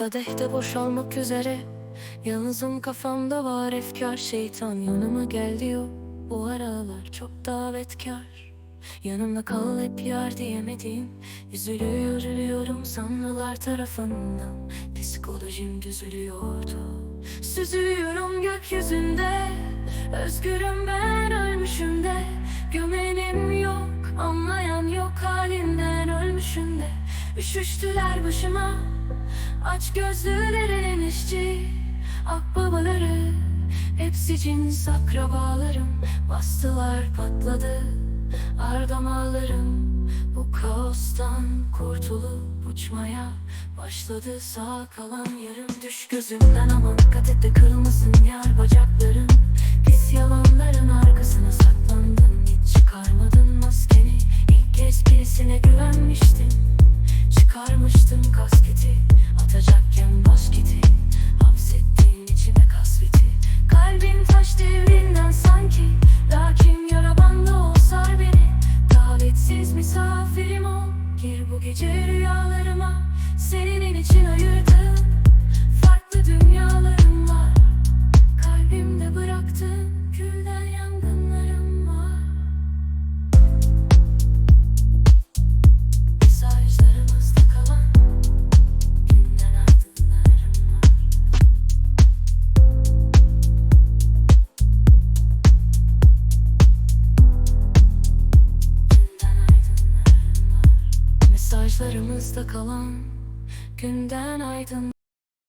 Kadehte boşalmak üzere. Yalnızım kafamda var efkar. Şeytan yanıma gel diyor. Bu aralar çok davetkar. Yanımda kal hep yar diyemediğim Üzülüyor üzülüyorum sanrılar tarafından. Psikolojim düzülüyordu. Süzülüyorum gökyüzünde. Özgürüm ben ölmüşüm de. Gömenim yok anlayan yok halinden ölmüşüm de. Üşüştüler başıma Aç gözlülerin işçi Akbabaları Hepsi cins akrabalarım Bastılar patladı Ardamalarım Bu kaostan kurtulup uçmaya Başladı sağ kalan yarım. Düş gözümden aman dikkat et de yar bacakların Pis yalanların arkasına saklandın Hiç çıkarmadın maskeni. İlk kez birisine güvenmiştin Gir bu gece rüyalarıma Mesajlarımızda kalan Günden aydın